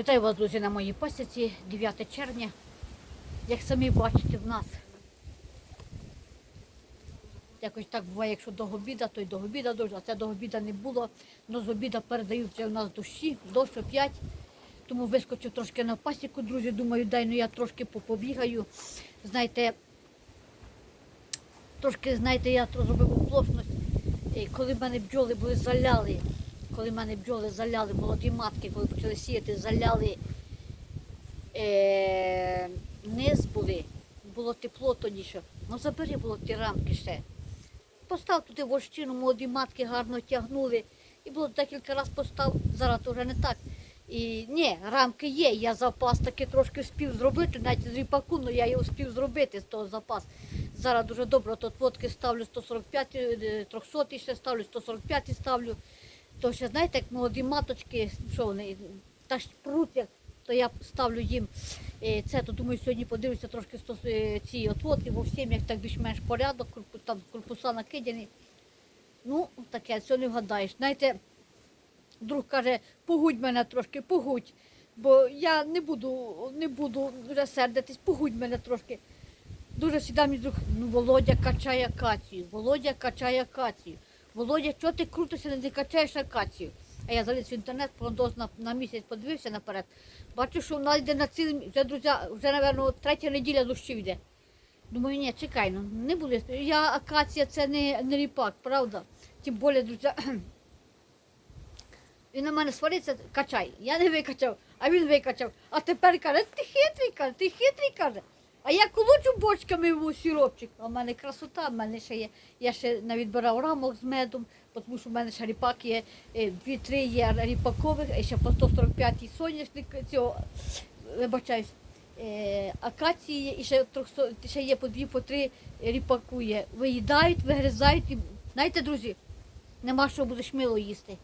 Вітаю вас, друзі, на моїй пасіці 9 червня. Як самі бачите, в нас якось так буває, якщо до обіда, то й до обіда дощ, а це до обіда не було. Но з обіда передають вже в нас дощі, дощ опять. Тому вискочив трошки на пасіку, друзі. Думаю, дай ну я трошки попобігаю. Знаєте, трошки, знаєте, я зробив оплошність. Коли в мене бджоли були заляли, коли в мене бджоли заляли, молоді матки, коли почали сіяти, заляли е, низ були, було тепло тоді що. Ну забери було ті рамки ще. Постав туди вощину, молоді матки гарно тягнули. І було декілька разів постав, зараз вже не так. І ні, рамки є. Я запас таки трошки встиг зробити, навіть з ріпаку, але я його встиг зробити з того запас. Зараз дуже добре, тут водки ставлю 145, е, 300 ще ставлю, 145 ставлю. То ще, знаєте, як молоді маточки, що вони, та ж пруть, як, то я ставлю їм е, це, то думаю, сьогодні подивлюся трошки е, ці отводки, бо всім як так більш-менш порядок, там корпуса накидені. Ну, таке, все не вгадаєш. Знаєте, друг каже, погудь мене трошки, погудь. Бо я не буду, не буду вже сердитись, погудь мене трошки. Дуже сідав мій друг, ну Володя качає акацію, Володя качає акацію. Володя, чого ти крутишся, не качаєш акацію? А я заліз в інтернет, прогноз на, на місяць подивився наперед. Бачу, що вона йде на цілий вже, друзі, вже, напевно, третя неділя дощів йде. Думаю, ні, чекай, ну не буде. Я акація це не, не ріпак, правда? Тим більше, друзі, він на мене свариться, качай. Я не викачав, а він викачав. А тепер каже, ти хитрий, каже, ти хитрий каже. А я колочу бочками в сіропчик. А в мене красота, в мене ще є. Я ще навідбирав рамок з медом, тому що в мене ще ріпак є, е, дві-три є ріпакових, і ще по 145 соняшник цього, вибачаюсь, е, акації є, і ще, 300, ще є по дві, по три ріпаку є. Виїдають, вигризають. І, знаєте, друзі, нема що будеш мило їсти.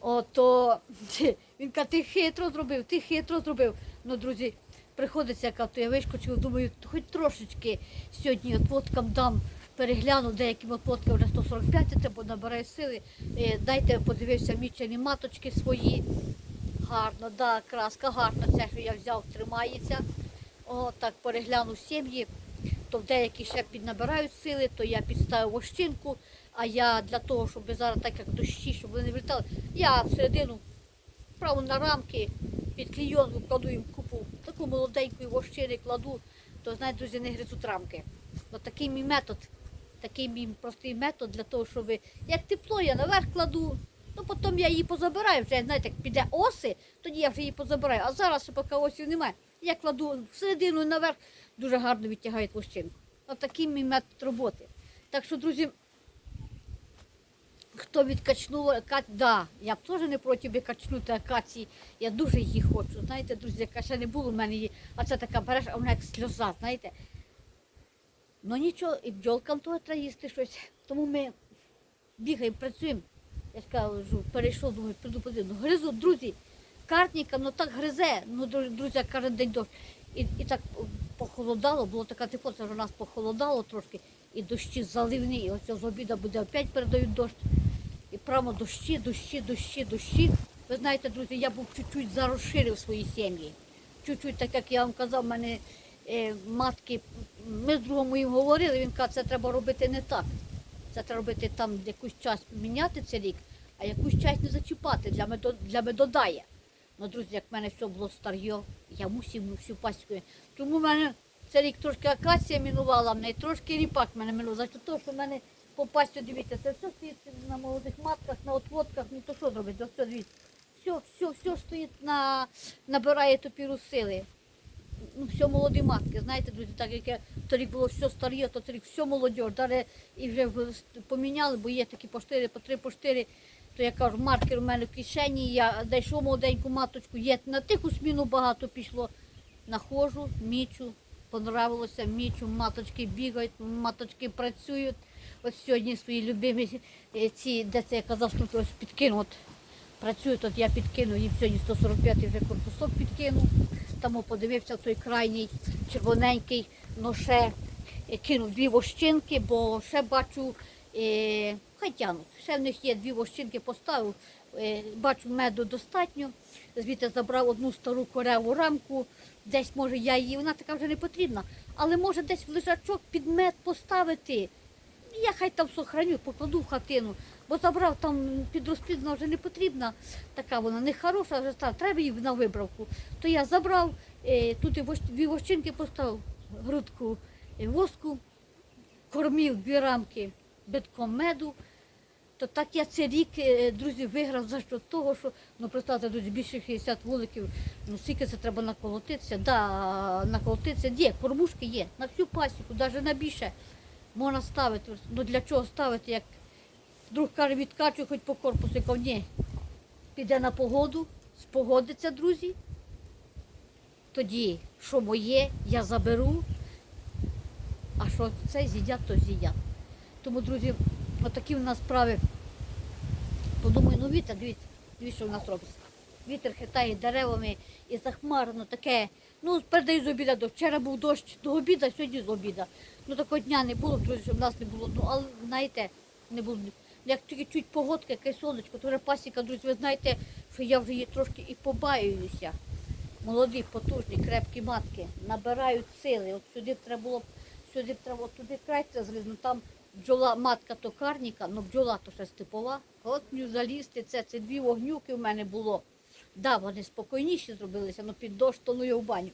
Ото він каже, ти хитро зробив, ти хитро зробив. Ну, друзі, приходиться, яка то я вискочив, думаю, хоч трошечки сьогодні отводкам дам, перегляну деяким отводкам вже 145, це бо набираю сили. Е, Дайте подивився мічені маточки свої. Гарно, да, краска гарна, це, що я взяв, тримається. О, так перегляну сім'ї, то деякі ще піднабирають сили, то я підставив ощинку, а я для того, щоб зараз так як дощі, щоб вони не вилітали, я всередину право на рамки під клійонку кладу їм купу, таку молоденьку вощини кладу, то знаєте, друзі, не гризуть рамки. От такий мій метод, такий мій простий метод для того, щоб як тепло, я наверх кладу, ну потім я її позабираю, вже знаєте, як піде оси, тоді я вже її позабираю. А зараз, поки осів немає, я кладу всередину і наверх, дуже гарно відтягають вощинку. От такий мій метод роботи. Так що, друзі, хто відкачнув акацію, да, я б теж не проти качнути акації. Я дуже її хочу. Знаєте, друзі, яка ще не було в мене її, а це така береш, а вона як сльоза, знаєте. Ну нічого, і бджолкам теж треба їсти щось. Тому ми бігаємо, працюємо. Я ж кажу, перейшов, думаю, подивлюсь. Ну, гризу, друзі, картніка, ну так гризе, ну друзі, кожен день дощ. І, і так похолодало, було така тепло, це ж нас похолодало трошки, і дощі заливні, і ось з обіду буде опять передають дощ. Прямо дощі, дощі, дощі, дощі. Ви знаєте, друзі, я був чуть-чуть зарозширив свої сім'ї. Чуть-чуть, так як я вам казав, в мене е, матки, ми з другом моїм говорили, він каже, це треба робити не так. Це треба робити там якусь час міняти цей рік, а якусь час не зачіпати, для медо, для медодає. Ну, друзі, як в мене все було старьо, я мусив всю пасіку. Тому в мене цей рік трошки акація мінувала, мене трошки ріпак мене минув. За те, що в мене по пастю, дивіться, це все стоїть на молодих матках, на отводках, ну то що зробити, все, дивіться. Все, все, все стоїть на, набирає топіру сили. Ну, все молоді матки, знаєте, друзі, так як торік було все старе, то торік все молодь, далі і вже поміняли, бо є такі по 4, по 3, по 4, то я кажу, маркер у мене в кишені, я знайшов молоденьку маточку, є на тиху сміну багато пішло. Находжу, мічу, понравилося, мічу, маточки бігають, маточки працюють. Ось сьогодні свої любимі е, ці, де це я казав, що ось підкину. От працюють, от я підкину, їм сьогодні 145 вже корпусок підкину. Тому подивився той крайній червоненький, ну ще е, кинув дві вощинки, бо ще бачу, е, хай тянуть. Ще в них є дві вощинки поставив, Е, Бачу, меду достатньо. Звідти забрав одну стару кореву рамку. Десь може я її, вона така вже не потрібна. Але може десь в лежачок під мед поставити. Я хай там сохраню, покладу в хатину, бо забрав там під розплід, вона вже не потрібна, така вона не хороша, вже та, треба її на вибравку. То я забрав, е, тут і дві вощинки поставив, грудку е, воску, кормів дві рамки битком меду. То так я цей рік, е, друзі, виграв за що того, що ну представте, друзі, більше 60 вуликів, ну скільки це треба наколотитися, да, наколотитися, є, кормушки є, на всю пасіку, навіть на більше можна ставити. Ну для чого ставити, як друг каже, відкачуй хоч по корпусу, кажу, ні, піде на погоду, спогодиться, друзі. Тоді, що моє, я заберу, а що це з'їдять, то з'їдять. Тому, друзі, отакі в нас справи. Подумаю, ну вітер, дивіться, дивіться, що в нас робиться. Вітер хитає деревами і захмарно таке. Ну, передаю з обіда до вчора був дощ до обіда, сьогодні з обіда. Ну такого дня не було, друзі, щоб нас не було. Ну, але знаєте, не було. Як тільки чуть погодка, якесь сонечко, то вже пасіка, друзі, ви знаєте, що я вже її трошки і побаююся. Молоді, потужні, крепкі матки, набирають сили. От сюди треба було, сюди треба, от туди край треба залізти, ну там бджола, матка токарніка, ну бджола то ще степова. От залізти, це, це дві вогнюки в мене було. Да, вони спокійніші зробилися, ну під дощ то ну в баню.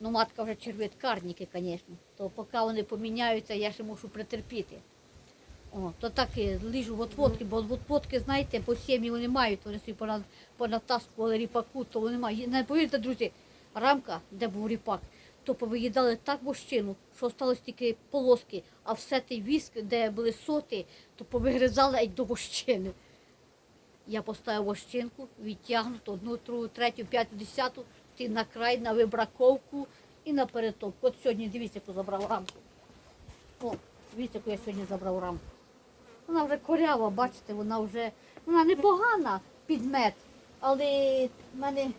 Ну, матка вже червіткарники, звісно. То поки вони поміняються, я ще мушу претерпіти. О, то так і ліжу в отводки, бо отводки, знаєте, по сім'ї вони мають, вони собі понад- понатаскували ріпаку, то вони мають. Не повірте, друзі, рамка, де був ріпак, то повиїдали так вощину, що осталось тільки полоски, а все той віск, де були соти, то повигризали й до вощини. Я поставив вощинку, відтягнуту одну, другу, третю, п'яту, десяту, ти на край, на вибраковку і на перетопку. От сьогодні дивіться, яку забрав рамку. О, дивіться, яку я сьогодні забрав рамку. Вона вже корява, бачите, вона вже вона непогана під мед, але в мене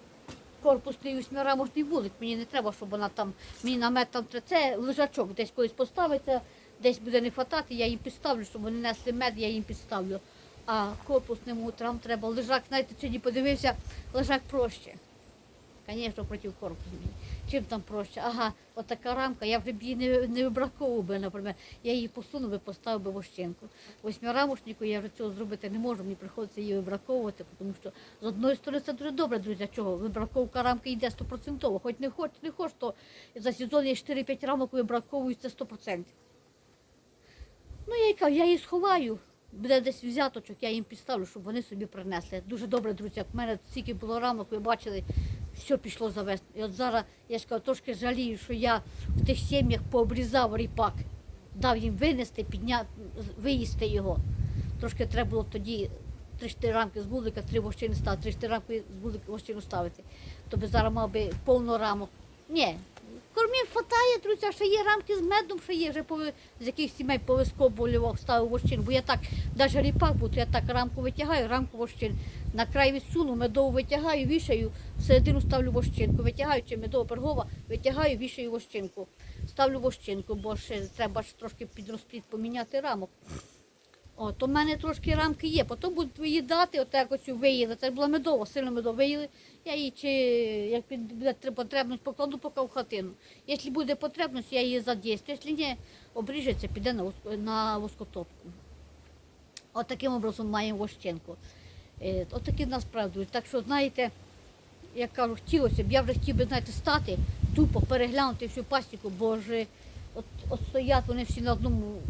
корпусний восьмирамочний вулик, мені не треба, щоб вона там, мені на мед там. Це лежачок десь колись поставиться, десь буде не хватати, я їм підставлю, щоб вони несли мед, я їм підставлю. А корпусним утрам треба лежак, знаєте, сьогодні подивився, лежак проще. Звісно, проти корпусу. Чим там проще? Ага, от така рамка, я вже б її не, не вибраковував би, наприклад. Я її посунув і поставив би вощинку. Восьмирамочнику я вже цього зробити не можу, мені приходиться її вибраковувати, тому що з одної сторони це дуже добре, друзі. Чого? Вибраковка рамки йде стопроцентово. Хоч не хоч, не хоч, то за сезон я 4-5 рамок вибраковую це 100%. Ну, я їй кажу, я її сховаю. Буде десь взяточок, я їм підставлю, щоб вони собі принесли. Дуже добре, друзі. Як в мене стільки було рамок, ви бачили, все пішло завести. І от зараз я ж трошки жалію, що я в тих сім'ях пообрізав ріпак, дав їм винести, підняти, виїсти його. Трошки треба було тоді 3-4 рамки з вулика, три вощини ставити, 3-4 рамки з вулика вощину ставити. То би зараз мав би повно рамок. Ні, кормів хватає, друзі, ще є рамки з медом, що є, вже з яких сімей повискоболював, ставив вощин. Бо я так, навіть ріпак то я так рамку витягаю, рамку вощин. На край відсуну, медову витягаю, вішаю, всередину ставлю вощинку. Витягаю чи медова пергова, витягаю, вішаю вощинку. Ставлю вощинку, бо ще треба ж трошки під розплід поміняти рамок. О, то в мене трошки рамки є, потім будуть виїдати, от якось виїли. Це була медова, сильно медова виїли. Я її чи як буде потребність, покладу поки в хатину. Якщо буде потребність, я її задействую. Якщо ні, обріжеться, піде на, на воскотопку. От таким образом маємо вощенку. Е, От такі нас правдують. Так що, знаєте, як кажу, хотілося б, я вже хотів би, знаєте, стати, тупо переглянути всю пасіку, бо ж от, от стоять вони всі на одному.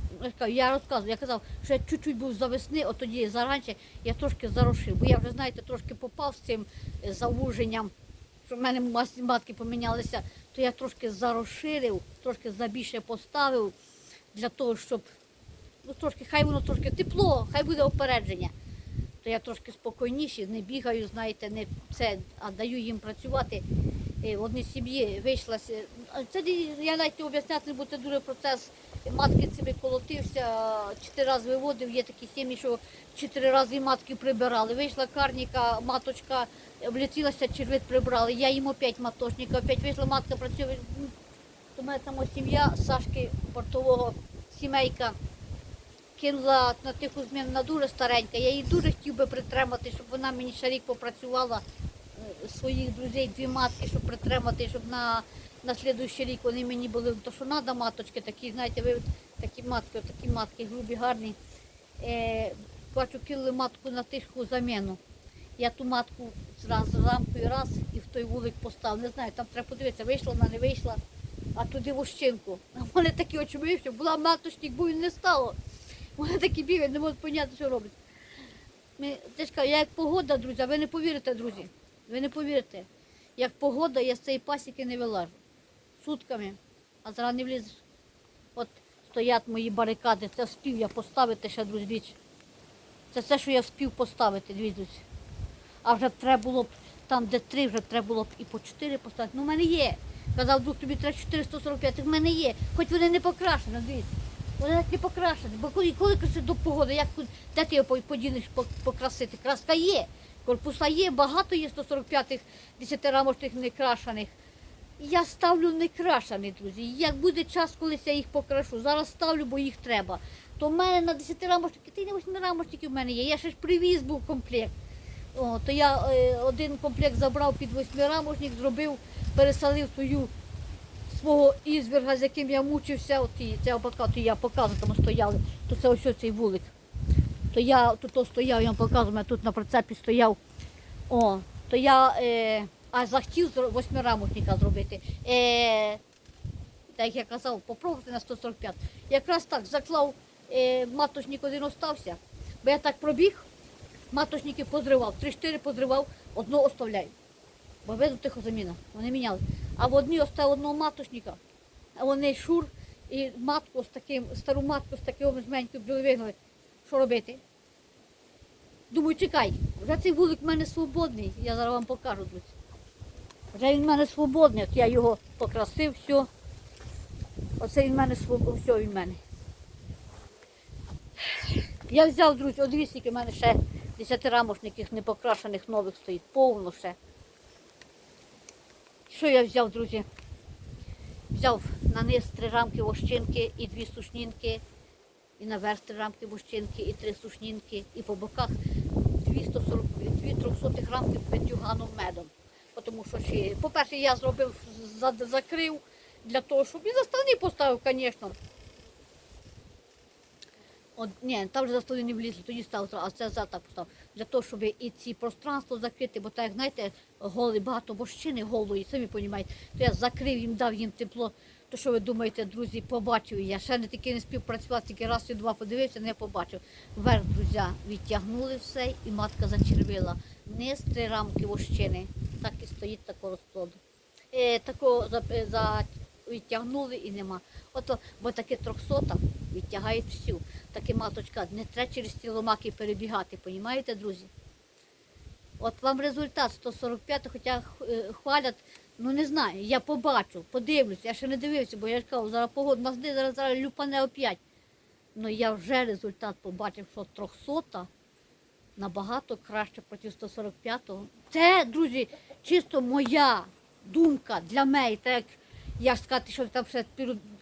Я кажу, Я казав, що я чуть-чуть був за весни, от тоді заранче я трошки зарошив, бо я вже, знаєте, трошки попав з цим завуженням, що в мене матки помінялися, то я трошки зароширив, трошки забільше поставив для того, щоб ну, трошки, хай воно трошки тепло, хай буде опередження. То я трошки спокійніші, не бігаю, знаєте, не це, а даю їм працювати. Е, В сім'ї вийшла. Це я навіть не об'ясняти, буду, це дуже процес. Матки цими колотився, чотири рази виводив. Є такі сім'ї, що чотири рази матки прибирали. Вийшла карніка, маточка облетілася, червит прибрали. Я їм опять матошника, опять вийшла матка, працює. У мене там сім'я Сашки портового сімейка кинула на тиху зміну, вона дуже старенька. Я її дуже хотів би притримати, щоб вона мені ще рік попрацювала своїх друзей, дві матки, щоб притримати, щоб на, на слідуючий рік вони мені були то, що треба, маточки такі, знаєте, ви такі матки, такі матки, грубі, гарні. Е, бачу, кинули матку на тиху заміну. Я ту матку зразу з рамкою раз і в той вулик поставив. Не знаю, там треба подивитися, вийшла вона, не вийшла, а туди вощинку. А в мене такі очі що була маточник, бо він не стало. Вони такі бігають, не можуть поняти, що роблять. Ми, я як погода, друзі, ви не повірите, друзі. Ви не повірите. Як погода, я з цієї пасіки не вилажу. Сутками, а зараз не влізеш. От стоять мої барикади, це вспів я поставити ще, друзі. Це все, що я вспів поставити, дивіться. А вже треба було б, там, де три, вже треба було б і по чотири поставити. Ну, в мене є. Казав, друг, тобі треба 445, в мене є. Хоч вони не покрашені, дивіться. Вони так не покрашені. Бо коли, коли до погоди, як, де ти його подінеш покрасити? Краска є, корпуса є, багато є 145-х, 10-рамочних некрашених. Я ставлю некрашені, друзі. Як буде час, колись я їх покрашу. Зараз ставлю, бо їх треба. То в мене на 10 рамочники, ти не 8 рамочників в мене є. Я ще ж привіз був комплект. О, то я е, один комплект забрав під восьмирамочник, зробив, пересалив свою свого ізверга, з яким я мучився. От і це то я показую, там стояли. То це ось цей вулик. То я тут стояв, я вам показую, я тут на прицепі стояв. О, то я е, а захотів восьмирамочника зробити. Е, так я казав, попробувати на 145. Якраз так заклав, е, маточник один остався, бо я так пробіг, маточники позривав, 3-4 позривав, одного оставляю. Бо видно тихо заміна, вони міняли. А в одній оставив одного маточника, а вони шур і матку з таким, стару матку з таким жменькою бджоли вигнали. Що робити? Думаю, чекай, вже цей вулик в мене свободний, я зараз вам покажу, друзі. Вже він в мене свободний, от я його покрасив, все. Оце він в мене свободний, все він в мене. Я взяв, друзі, скільки в мене ще десятирамошників непокрашених нових стоїть, повно ще. Що я взяв, друзі? Взяв на низ три рамки вощинки і дві сушнінки, і наверх три рамки мужчинки, і три сушнінки, і по боках дві 140, дві 300 рамки петюганом медом. Тому що ще, по-перше, я зробив, закрив для того, щоб і заставні поставив, звісно. От, ні, там вже заставні не влізли, тоді став, а це за так поставив. Для того, щоб і ці пространства закрити, бо так, знаєте, голи, багато вощини голої, самі розумієте, то я закрив їм, дав їм тепло. То що ви думаєте, друзі, побачив я. Ще не таки не співпрацював, тільки раз чи два подивився, не побачив. Вверх, друзі, відтягнули все і матка зачервила. Низ три рамки вощини. Так і стоїть такого розплоду. Е, такого за, за, відтягнули і нема. Ото, бо таке трьохсота відтягає всю. Таке маточка, не треба через ці ломаки перебігати, понімаєте, друзі? От вам результат 145, хоча е, хвалять, ну не знаю, я побачу, подивлюся, я ще не дивився, бо я ж кажу, зараз погода, мазди зараз, зараз люпане опять. Ну я вже результат побачив, що 300 набагато краще проти 145-го. Це, друзі, чисто моя думка для мене, так як я сказати, що там ще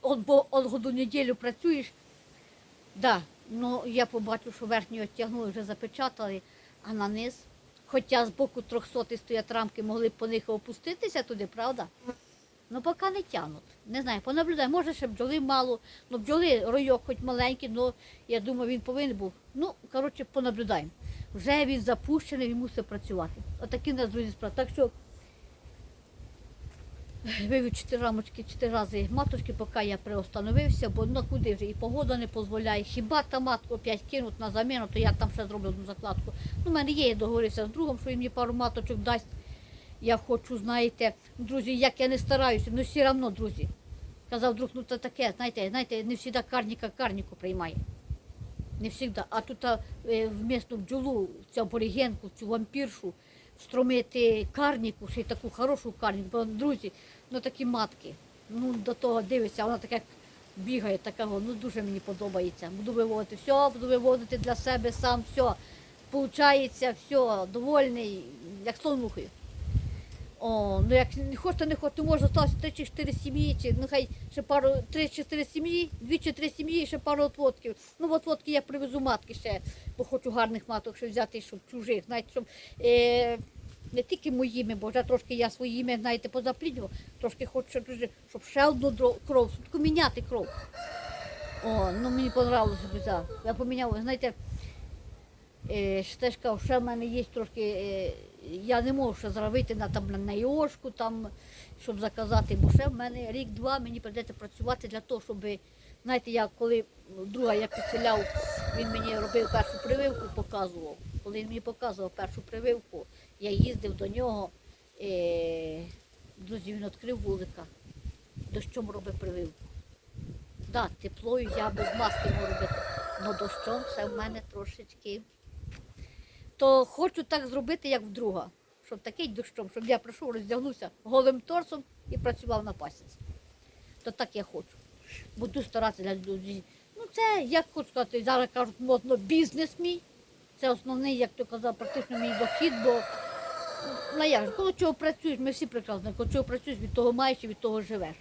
от, бо от году неділю працюєш. Да, ну я побачив, що верхню відтягнули, вже запечатали, а на низ. Хоча з боку 300 стоять рамки, могли б по них опуститися туди, правда? Ну поки не тягнуть. Не знаю, понаблюдай, може ще бджоли мало, ну бджоли ройок хоч маленький, але я думаю, він повинен був. Ну, коротше, понаблюдаємо. Вже він запущений, він мусить працювати. Отакі в нас друзі справи. Так що вивів чотири рамочки, чотири рази маточки, поки я приостановився, бо ну куди вже і погода не дозволяє. Хіба та матку опять кинуть на заміну, то я там ще зроблю одну закладку. Ну, у мене є, я договорився з другом, що він мені пару маточок дасть. Я хочу, знаєте, друзі, як я не стараюся, ну все одно, друзі. Казав друг, ну це таке, знаєте, знаєте, не завжди карніка карніку приймає. Не завжди. А тут е, в місну бджолу, цю аборигенку, цю вампіршу, встромити карніку, ще й таку хорошу карніку. Бо, друзі, ну такі матки. Ну до того дивишся, вона така бігає, такого, ну дуже мені подобається. Буду виводити все, буду виводити для себе сам, все. Получається, все, довольний, як сон. О, ну як не хочете, не хочете, може залишилося 3 чи 4 сім'ї, чи ну хай ще пару 3 чи 4 сім'ї, 2 чи 3 сім'ї ще пару отводків. Ну отводки я привезу матки ще, бо хочу гарних маток ще взяти, щоб чужих, знаєте, щоб е, не тільки моїми, бо вже трошки я своїми, знаєте, позапліднював, трошки хочу, щоб, ще одну кров, щоб міняти кров. О, ну мені понравилося. Я поміняв, знаєте, е, ще в мене є трошки, е, я не можу ще зараз вийти на, там, на Йошку, там, щоб заказати, бо ще в мене рік-два мені прийдеться працювати для того, щоб, знаєте, я коли друга я підселяв, він мені робив першу прививку, показував. Коли він мені показував першу прививку, я їздив до нього, е, друзі, він відкрив вулика, дощом робив прививку. Да, теплою я без маски можу робити, але дощом все в мене трошечки. То хочу так зробити, як вдруга. Щоб такий дощом, щоб я прийшов, роздягнувся голим торсом і працював на пасіці. То так я хочу. Буду старатися для. Ну це, як хочу сказати, зараз кажуть, модно бізнес мій. Це основний, як то казав, практично мій дохід, бо ну, як, коли чого працюєш, ми всі прекрасно, коли чого працюєш, від того маєш і від того живеш.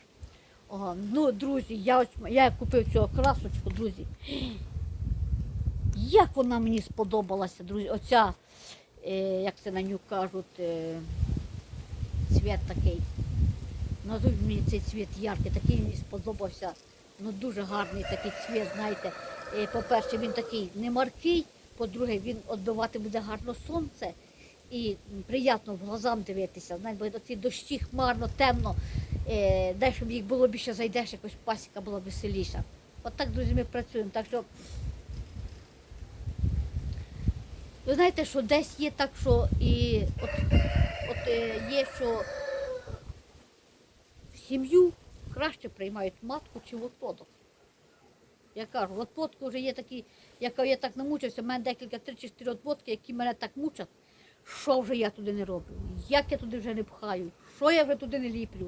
Ага, ну, друзі, я, ось, я купив цю красочку, друзі. Як вона мені сподобалася, друзі, оця, е, як це на нього кажуть, е, цвіт такий. Назвуть мені цей цвіт яркий, такий мені сподобався. Ну дуже гарний такий цвіт, знаєте. Е, По-перше, він такий не маркий, по-друге, він відбивати буде гарно сонце і приємно в глазам дивитися. Знаєте, бо ці дощі хмарно, темно. Е, дай, щоб їх було більше зайдеш, якось пасіка була веселіша. От так, друзі, ми працюємо. Так що ви знаєте, що десь є так, що і от, от е, є, що в сім'ю краще приймають матку чи отводок. Я кажу, отводки вже є такі, яка я так намучився, в мене декілька три чи чотири отводки, які мене так мучать, що вже я туди не роблю, як я туди вже не пхаю, що я вже туди не ліплю.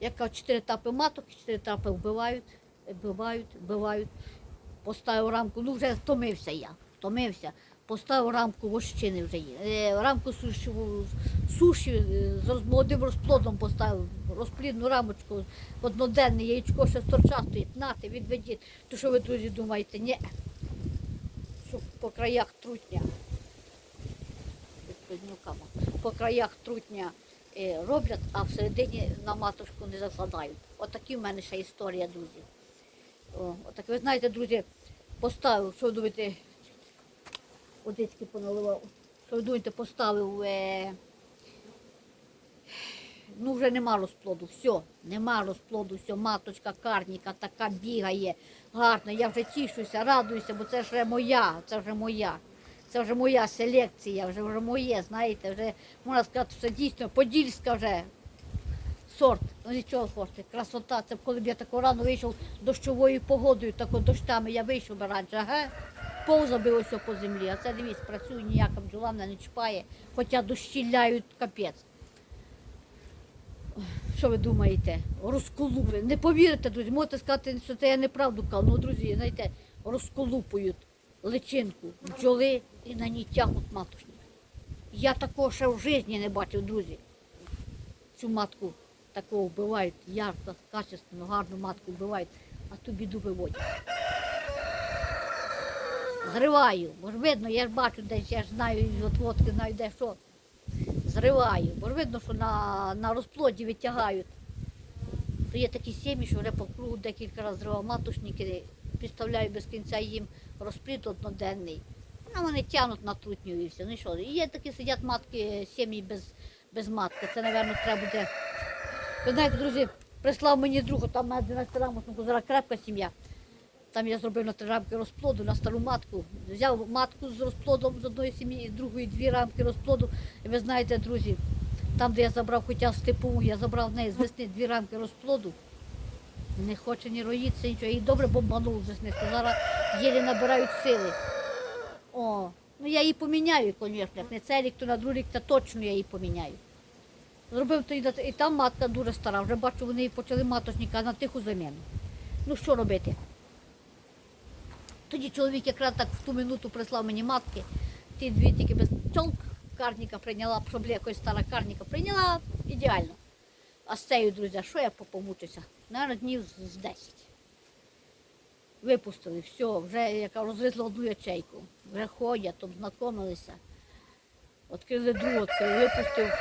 Я кажу, чотири етапи маток, чотири етапи вбивають, вбивають, вбивають. Поставив рамку, ну вже втомився я, втомився. Поставив рамку вощини вже є. Е, рамку суші, суші е, з молодим розплодом поставив, розплідну рамочку, одноденне яєчко ще сторча стоїть, нате, відведіть. То що ви, друзі, думаєте? Ні. Що по краях трутня. Відповіднюками. По краях трутня е, роблять, а всередині на матушку не закладають. Отакі в мене ще історія, друзі. О, отак, ви знаєте, друзі, поставив, що думаєте, водички поналивав. Що ви думаєте, поставив, е, ну вже нема розплоду, все, нема розплоду, все, маточка, карніка така бігає, гарно, я вже тішуся, радуюся, бо це вже моя, це вже моя. Це вже моя селекція, вже, вже моє, знаєте, вже можна сказати, що дійсно подільська вже сорт. Ну нічого хочете, красота. Це коли б я тако рано вийшов дощовою погодою, тако дощами я вийшов би раніше, ага, повзав би ось по землі. А це дивіться, працюю ніяка бджола мене не чіпає, хоча дощі ляють капець. Що ви думаєте? Розколупують. Не повірите, друзі, можете сказати, що це я неправду кажу. Ну, друзі, знаєте, розколупують личинку бджоли і на ній тягнуть маточник. Я такого ще в житті не бачив, друзі. Цю матку такого вбивають, ярко, качественно, гарну матку вбивають, а ту біду виводять. Зриваю, бо ж видно, я ж бачу десь, я ж знаю із отводки, знаю де що. Зриваю, бо ж видно, що на, на розплоді витягають. То є такі сім'ї, що вже по кругу декілька разів зривав матушники, підставляю без кінця їм розплід одноденний. Ну, вони тягнуть на трутню і все. Ну і що? І є такі сидять матки, сім'ї без, без матки. Це, мабуть, треба буде. Ви знаєте, друзі, прислав мені друг, там на 12 рамочнику зараз крепка сім'я. Там я зробив на три рамки розплоду на стару матку. Взяв матку з розплодом з одної сім'ї, з другої дві рамки розплоду. І ви знаєте, друзі, там, де я забрав хоча в степову, я забрав в неї з весни дві рамки розплоду. Не хоче ні роїтися, нічого. І добре бомбанув з весни, що зараз єлі набирають сили. О, ну я її поміняю, звісно. Не цей рік, то на другий рік, то точно я її поміняю. Зробив тоді, і там матка дуже стара. Вже бачу, вони почали маточника на тиху заміну. Ну що робити? Тоді чоловік якраз так в ту минуту прислав мені матки, ті дві тільки без чолк, карніка прийняла, щоб якось стара карніка прийняла ідеально. А з цією, друзі, що я помучуся? Наверно, днів з з 10. Випустили, все, вже яка розвезла одну ячейку. Вже ходять, там знайомилися. Відкрили другу, відкрили, випустив.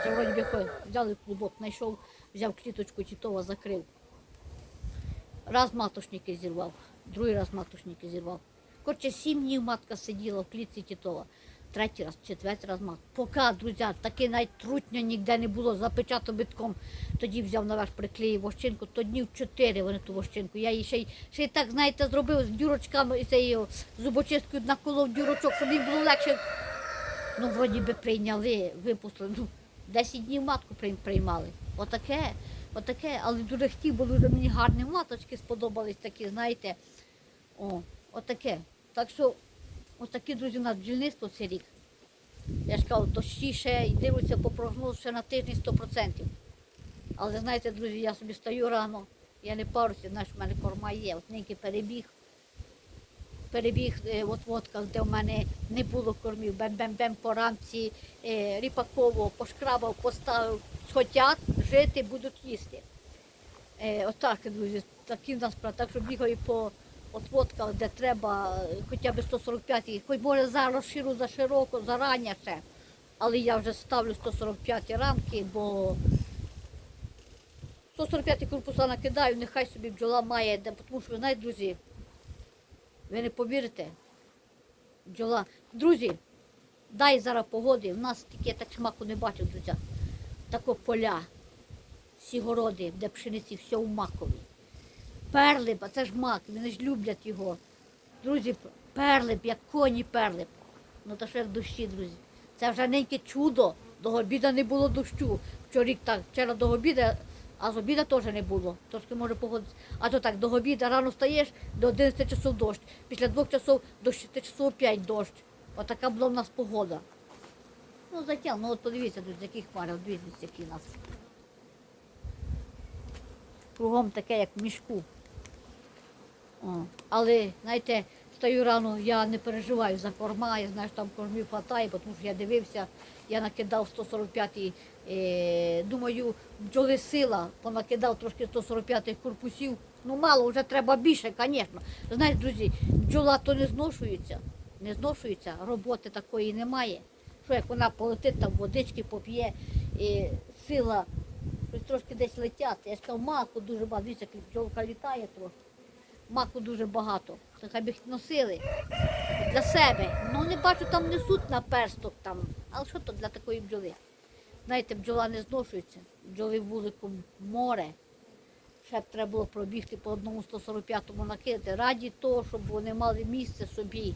Вже вроді би взяли клубок, знайшов, взяв кліточку Тітова, закрив. Раз матушники зірвав, другий раз матушники зірвав. Коротше, сім днів матка сиділа в клітці Тітова. Третій раз, четвертий раз мат. Поки, друзі, таке навіть трутня ніде не було, запечатав битком. Тоді взяв наверх, приклеїв вощинку, то днів чотири вони ту вощинку. Я її ще й, ще й так, знаєте, зробив з дюрочками і цією зубочисткою наколов дюрочок, щоб їм було легше. Ну, вроді би прийняли, випустили. Ну, 10 днів матку приймали. Отаке, отаке, але дуже хотів, бо дуже мені гарні маточки сподобались такі, знаєте. О, отаке. Так що, отакі, друзі, у нас бджільництво цей рік. Я ж кажу, дощі ще і дивлюся по прогнозу ще на тиждень 100%. Але знаєте, друзі, я собі стаю рано, я не паруся, знаєш, в мене корма є. От ниньки перебіг, перебіг е, от водка, де в мене не було кормів, бем-бем-бем по рамці, е, ріпаково, пошкрабав, поставив, хотять жити, будуть їсти. Е, отак, друзі, такі в нас. Так що бігаю по от водка, де треба хоча б 145, хоч може зараз широ за широко, зарання ще. Але я вже ставлю 145 рамки, бо 145 корпуса накидаю, нехай собі бджола має, тому що, ви знаєте, друзі, ви не повірите, бджола. Друзі, дай зараз погоди, в нас таке так смаку не бачив, друзі. Тако поля, всі городи, де пшениці, все у макові. Перлип, а це ж мак, вони ж люблять його. Друзі, перлип, як коні перлип. Ну то що як дощі, друзі. Це вже неньке чудо. До обіда не було дощу. Вчора так, вчора до обіда, а з обіда теж не було. Трошки може погодитися. А то так, до обіда рано встаєш, до 11 часов дощ. Після двох часов до 6 часов опять дощ. Отака була в нас погода. Ну, затяг, ну от подивіться, друзі, які хмари, дивіться, які нас. Кругом таке, як в мішку. Але, знаєте, стаю рано, я не переживаю за корма, я знаю, що там кормів хватає, тому що я дивився, я накидав 145-й, е, думаю, бджоли сила, понакидав трошки 145-х корпусів. Ну мало, вже треба більше, звісно. Знаєте, друзі, бджола то не зношується, не зношується, роботи такої немає. Що як вона полетить, там водички поп'є, і сила, щось трошки десь летять. Я ж кажу, маку дуже багато, дивіться, бджолка літає трохи маку дуже багато. То хай би їх носили для себе. Ну не бачу, там несуть на персток там. Але що то для такої бджоли? Знаєте, бджола не зношується, бджоли вулику море. Ще б треба було пробігти по одному 145-му накидати. Раді того, щоб вони мали місце собі,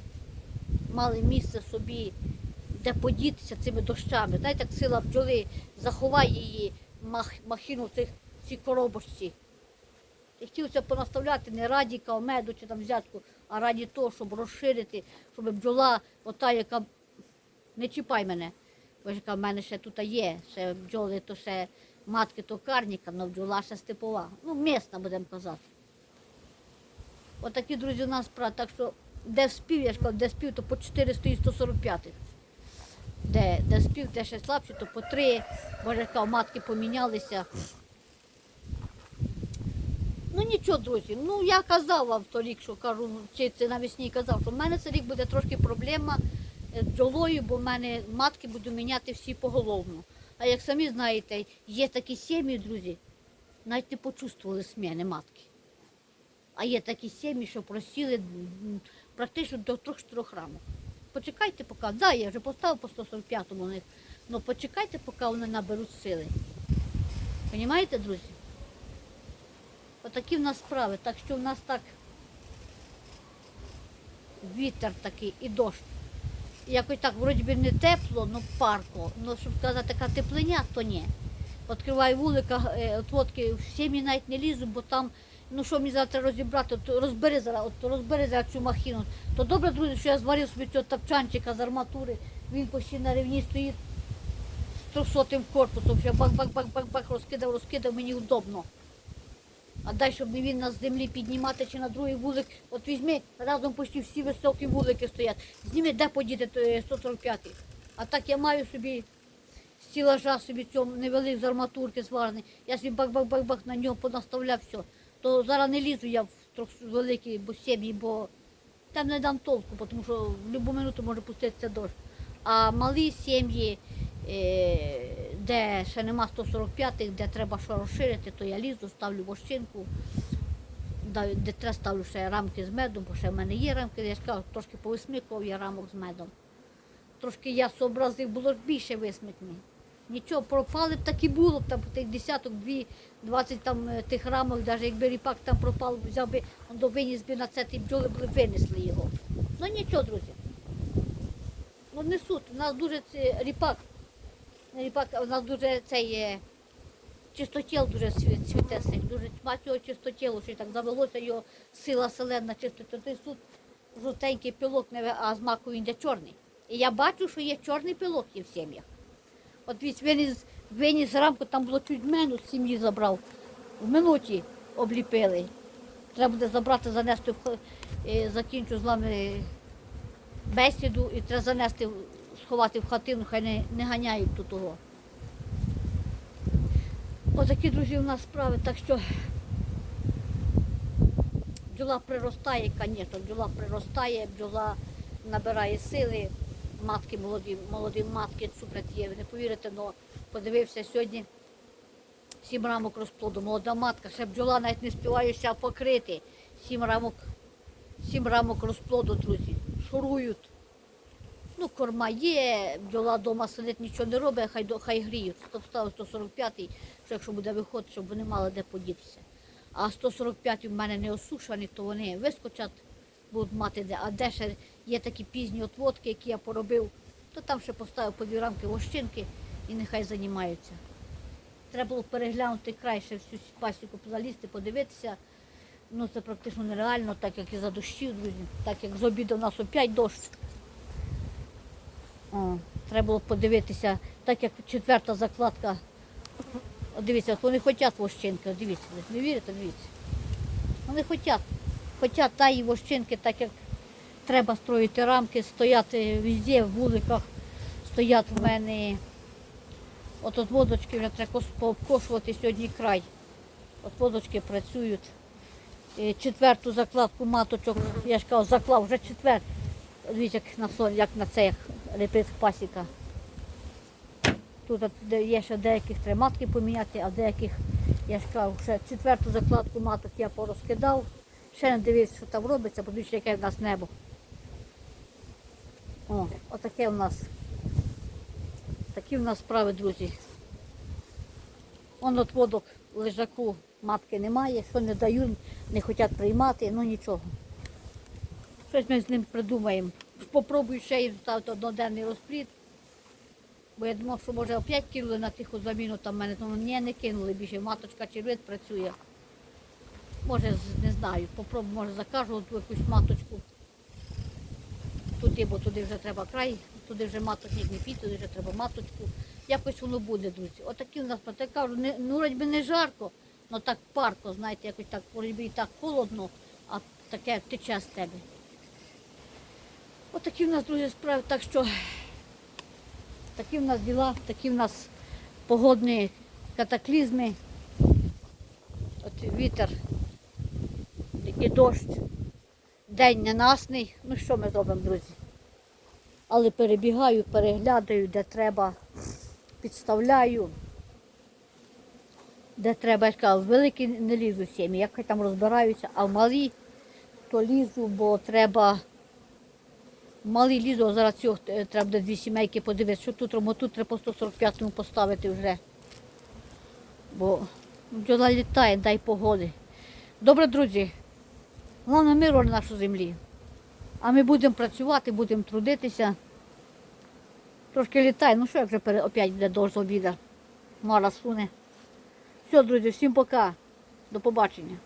мали місце собі, де подітися цими дощами. Знаєте, як сила бджоли заховає її мах, махіну в цих цій коробочці. І хотілося понаставляти не раді меду чи там взятку, а раді того, щоб розширити, щоб бджола, ота, яка не чіпай мене. Бо яка в мене ще тут є, ще бджоли, то ще матки, то карніка, але бджола ще степова. Ну, місна, будемо казати. Отакі, друзі, у нас справи. Так що де спів, я ж кажу, де спів, то по 4 стоїть 145. Де, де спів, де ще слабші, то по 3. Боже, яка матки помінялися. Ну нічого, друзі. Ну я казав вам торік, що кажу, чи це навесні казав, що в мене цей рік буде трошки проблема з бджолою, бо в мене матки буду міняти всі поголовно. А як самі знаєте, є такі сім'ї, друзі, навіть не почувствували сміни матки. А є такі сім'ї, що просіли практично до 3-4 рамок. Почекайте, поки. Да, я вже поставив по 145-му них. але почекайте, поки вони наберуть сили. Понімаєте, друзі? Отакі в нас справи. Так що в нас так вітер такий і дощ. Якось так, вроді би не тепло, ну парко. Ну, щоб сказати, така теплиня, то ні. Відкриваю вулика, е, от в сім'ї навіть не лізу, бо там, ну що мені завтра розібрати, то розбери зараз, от розбери зараз цю махіну. То добре, друзі, що я зварив собі цього тапчанчика з арматури, він почти на рівні стоїть з трьохсотим корпусом, що бак-бак-бак-бак-бак розкидав, розкидав, мені удобно. А дай, щоб не він нас з землі піднімати чи на другий вулик. От візьми, разом почти всі високі вулики стоять. Зніми, де подіти 145-й. А так я маю собі стілажа собі цьому невелик з арматурки зварений. Я собі бак-бак-бак-бак на нього понаставляв все. То зараз не лізу я в трохи великі бо сім'ї, бо там не дам толку, тому що в будь-яку минуту може пуститися дощ. А малі сім'ї, е, де ще нема 145-х, де треба що розширити, то я лізу, ставлю вощинку, да- де треба ставлю ще рамки з медом, бо ще в мене є рамки, я ж трошки повисмикував я рамок з медом. Трошки я зобразив, було ж більше висмикне. Нічого, пропали б так і було б там тих десяток, дві, двадцять там е, тих рамок, навіть якби ріпак там пропав, взяв би, он до виніс би на це, ті бджоли б винесли його. Ну нічого, друзі. Ну несуть. У нас дуже це, ріпак, ріпак, у нас дуже цей е, чистотіл дуже цвіте дуже тьма цього чистотілу, що так завелося його сила селена чистоти. Той суд жовтенький ви- а з маку він йде чорний. І я бачу, що є чорний пилок є в сім'ях. От вісь виніс, виніс рамку, там було чуть мену з сім'ї забрав. В минуті обліпили. Треба буде забрати, занести е, закінчу з вами бесіду і треба занести, сховати в хатину, хай не, не ганяють тут того. Отакі, друзі, у нас справи, так що бджола приростає, звісно, бджола приростає, бджола набирає сили, матки молоді, молоді матки, цукрят є. Ви не повірите, але подивився сьогодні сім рамок розплоду. Молода матка, ще бджола навіть не співає ся покрити. Сім рамок, сім рамок розплоду, друзі. Шурують. Ну, корма є, бджола вдома сидить, нічого не робить, хай, хай гріють. Хто встав 145-й, що якщо буде виходити, щоб вони мали де подітися. А 145 в мене не осушені, то вони вискочать, будуть мати де. А де ще є такі пізні отводки, які я поробив, то там ще поставив по дві рамки вощинки і нехай займаються. Треба було переглянути край, ще всю пасіку залізти, подивитися. Ну це практично нереально, так як і за дощів, друзі, так як з обіду у нас опять дощ. О, треба було подивитися, так як четверта закладка. От дивіться, от вони хочуть вощинки, дивіться, не вірите, дивіться. Вони хочуть, хочуть таї вощинки, так як треба строїти рамки, стояти везде, в вуликах, стоять в мене. От от водочки вже треба пообкошувати сьогодні край. От водочки працюють. Е, Четверту закладку маточок, я ж кажу, заклав вже четвер. Дивіться, як на сон, як на цих репит пасіка. Тут є ще деяких треба матки поміняти, а деяких, я ж кажу, ще четверту закладку маток я порозкидав. Ще не дивився, що там робиться, подивіться, яке в нас небо. О, отаке в нас. Такі в нас справи, друзі. Он от водок лежаку матки немає, що не дають, не хочуть приймати, ну нічого. Щось ми з ним придумаємо. Попробую ще їм ставити одноденний розплід. Бо я думав, що може опять кинули на тиху заміну там мене, тому ні, не кинули більше. Маточка червит працює. Може, не знаю, попробую, може закажу от якусь маточку. Туди, бо туди вже треба край, туди вже маточник не піде, туди вже треба маточку. Якось воно буде, друзі. Отакі у нас, я кажу, не, ну би не жарко, але так парко, знаєте, якось так, вроді і так холодно, а таке тече з тебе. Отакі в нас, друзі, справи. Так що такі в нас діла, такі в нас погодні катаклізми. От вітер і дощ. День ненасний. Ну що ми зробимо, друзі? Але перебігаю, переглядаю, де треба, підставляю. Де треба, я кажу, в великі не лізу сім'ї, як хай там розбираюся, а в малі то лізу, бо треба. Лізу, а зараз цього е, треба буде дві сімейки подивитися, що тут робимо, тут треба по 145-му поставити вже. Бо бджола літає, дай погоди. Добре, друзі, головне миру на нашу землі. А ми будемо працювати, будемо трудитися. Трошки літає, ну що як вже пере- опять буде дощ обіда. Мара суне. Все, друзі, всім пока. До побачення.